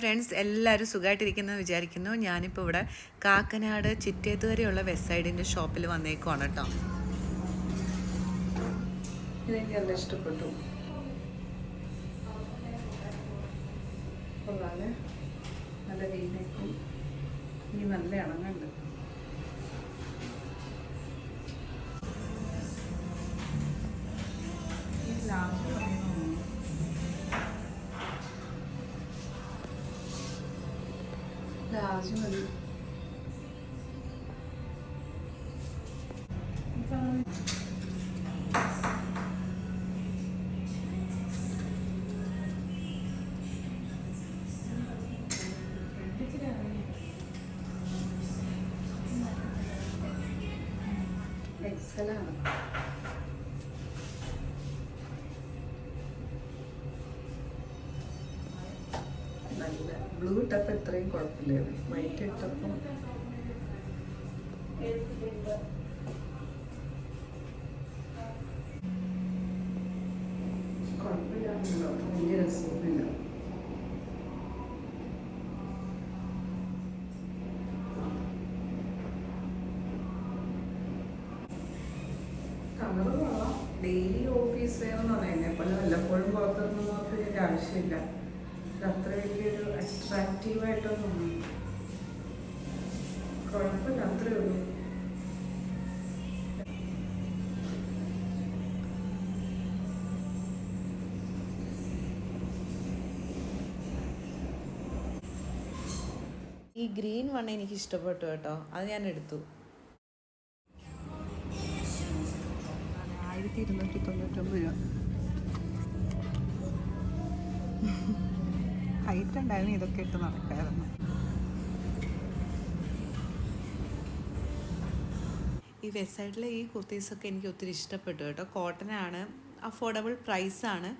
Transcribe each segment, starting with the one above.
Friends എല്ലാവരും സുഖമായിട്ടിരിക്കുന്നു വിചാരിക്കുന്നു. ഞാനിപ്പോൾ ഇവിടെ കാക്കനാട് ചിറ്റേത്തുവരെയുള്ള വെസ്റ്റ് സൈഡിന്റെ ഷോപ്പിൽ വന്നേക്കുവാണ് കേട്ടോ. ഇതെനിക്ക് ഇഷ്ടപ്പെട്ടു. നല്ല വീനേക്കും ഈ നല്ല ഇണങ്ങുണ്ട്. ഈ ലാസ്റ്റ് 太漂亮了。നല്ല ബ്ലൂ ഇട്ടപ്പോൾ ഇത്രയും കുഴപ്പമില്ലായിരുന്നു വൈറ്റ് ഇട്ടപ്പോൾ കുഴപ്പമില്ലാന്നുണ്ടോ വലിയ രസമൊന്നുമില്ല. കളർ കൊള്ളാം. ഡെയിലി ഓഫീസ് വെയർ എന്ന് പോലെ വല്ലപ്പോഴും പുറത്തിറങ്ങുന്നവർക്ക് ഇതിന്റെ ആവശ്യമില്ല ഇത് അത്ര വലിയൊരു അട്രാക്റ്റീവായിട്ടൊന്നും കുഴപ്പമില്ല അത്രേ ഉള്ളൂ. ഈ ഗ്രീൻ വൺ എനിക്ക് ഇഷ്ടപ്പെട്ടു കേട്ടോ. അത് ഞാൻ എടുത്തു ആയിരത്തി ഇരുന്നൂറ്റി തൊണ്ണൂറ്റൊമ്പത് രൂപ. ഹൈറ്റ് ഉണ്ടായിരുന്നു ഇതൊക്കെ ഇട്ട് നടക്കായിരുന്നു. ഈ വെസ്റ്റ് സൈഡിലെ ഈ കുർത്തീസൊക്കെ എനിക്ക് ഒത്തിരി ഇഷ്ടപ്പെട്ടു കേട്ടോ. കോട്ടൺ ആണ് അഫോർഡബിൾ പ്രൈസാണ്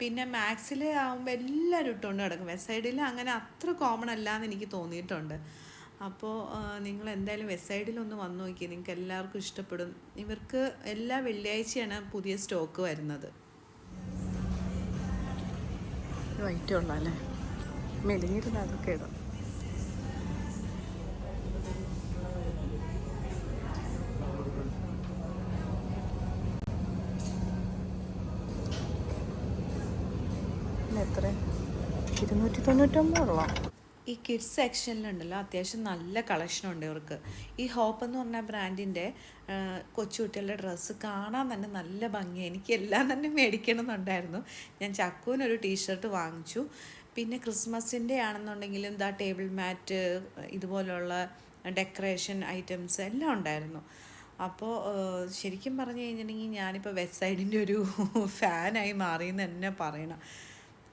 പിന്നെ മാക്സിൽ ആകുമ്പോൾ എല്ലാവരും ഇട്ടുകൊണ്ട് കിടക്കും വെസ്റ്റ് സൈഡിൽ അങ്ങനെ അത്ര കോമൺ അല്ല എന്ന് എനിക്ക് തോന്നിയിട്ടുണ്ട്. അപ്പോൾ നിങ്ങൾ എന്തായാലും വെസ്റ്റ് സൈഡിലൊന്ന് വന്ന് നോക്കി. നിങ്ങൾക്ക് എല്ലാവർക്കും ഇഷ്ടപ്പെടും. ഇവർക്ക് എല്ലാ വെള്ളിയാഴ്ചയാണ് പുതിയ സ്റ്റോക്ക് വരുന്നത്. വൈറ്റ് ഉള്ള അല്ലേ? മെലിഞ്ഞിരുന്ന അതൊക്കെ ഇടാം. എത്ര? ഇരുന്നൂറ്റി തൊണ്ണൂറ്റൊമ്പതുള്ള ഈ കിഡ്സ് സെക്ഷനിലുണ്ടല്ലോ അത്യാവശ്യം നല്ല കളക്ഷൻ ഉണ്ട് ഇവർക്ക്. ഈ ഹോപ്പ് എന്ന് പറഞ്ഞ ബ്രാൻഡിന്റെ കൊച്ചുകുട്ടികളുടെ ഡ്രസ്സ് കാണാൻ തന്നെ നല്ല ഭംഗിയാണ് എനിക്ക് എല്ലാം തന്നെ മേടിക്കണമെന്നുണ്ടായിരുന്നു. ഞാൻ ചക്കുവിനൊരു ടീഷർട്ട് വാങ്ങിച്ചു. പിന്നെ ക്രിസ്മസിന്റെ ആണെന്നുണ്ടെങ്കിലും ദാ ടേബിൾ മാറ്റ് ഇതുപോലുള്ള ഡെക്കറേഷൻ ഐറ്റംസ് എല്ലാം ഉണ്ടായിരുന്നു. അപ്പോൾ ശരിക്കും പറഞ്ഞു കഴിഞ്ഞിട്ടുണ്ടെങ്കിൽ ഞാനിപ്പോൾ വെസ്റ്റ് സൈഡിന്റെ ഒരു ഫാനായി മാറിയെന്ന് തന്നെ പറയണം.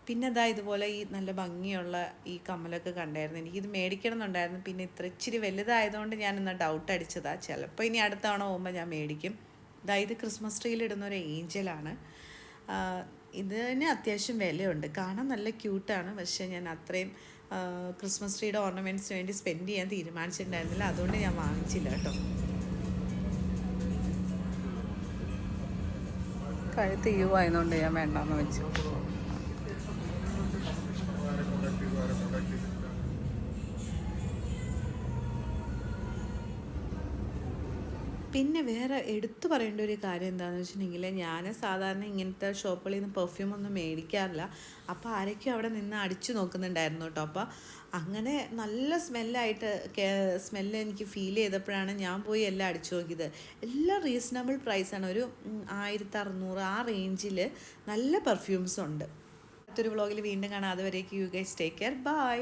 പിന്നെ അതാ ഇതുപോലെ ഈ നല്ല ഭംഗിയുള്ള ഈ കമ്മലൊക്കെ കണ്ടായിരുന്നു. എനിക്കിത് മേടിക്കണം എന്നുണ്ടായിരുന്നു പിന്നെ ഇത്ര ഇച്ചിരി വലുതായതുകൊണ്ട് ഞാൻ ഇന്ന് ഡൗട്ട് അടിച്ചതാ. ചിലപ്പോൾ ഇനി അടുത്ത തവണ പോകുമ്പോൾ ഞാൻ മേടിക്കും. ഇതാ ഇത് ക്രിസ്മസ് ട്രീയിൽ ഇടുന്ന ഒരു ഏഞ്ചലാണ്. ഇതിന് അത്യാവശ്യം വിലയുണ്ട്. കാണാൻ നല്ല ക്യൂട്ടാണ്. പക്ഷേ ഞാൻ അത്രയും ക്രിസ്മസ് ട്രീയുടെ ഓർണമെന്റ്സിന് വേണ്ടി സ്പെൻഡ് ചെയ്യാൻ തീരുമാനിച്ചിട്ടുണ്ടായിരുന്നില്ല. അതുകൊണ്ട് ഞാൻ വാങ്ങിച്ചില്ല കേട്ടോ. കഴുത്ത് യു ആയതുകൊണ്ട് ഞാൻ വേണ്ടാന്ന് വെച്ചു. പിന്നെ വേറെ എടുത്തു പറയേണ്ട ഒരു കാര്യം എന്താണെന്ന് വെച്ചിട്ടുണ്ടെങ്കിൽ ഞാൻ സാധാരണ ഇങ്ങനത്തെ ഷോപ്പുകളിൽ നിന്ന് പെർഫ്യൂം ഒന്നും മേടിക്കാറില്ല. അപ്പോൾ ആരൊക്കെയും അവിടെ നിന്ന് അടിച്ചു നോക്കുന്നുണ്ടായിരുന്നു കേട്ടോ അപ്പോൾ അങ്ങനെ നല്ല സ്മെല്ലായിട്ട് സ്മെല്ല് എനിക്ക് ഫീൽ ചെയ്തപ്പോഴാണ് ഞാൻ പോയി എല്ലാം അടിച്ചു നോക്കിയത്. എല്ലാം റീസണബിൾ പ്രൈസാണ് ഒരു ആയിരത്തി അറുന്നൂറ് ആ റേഞ്ചിൽ നല്ല പെർഫ്യൂംസ് ഉണ്ട്. അടുത്തൊരു വ്ളോഗിൽ വീണ്ടും കാണാം. അതുവരേക്ക് you guys take care bye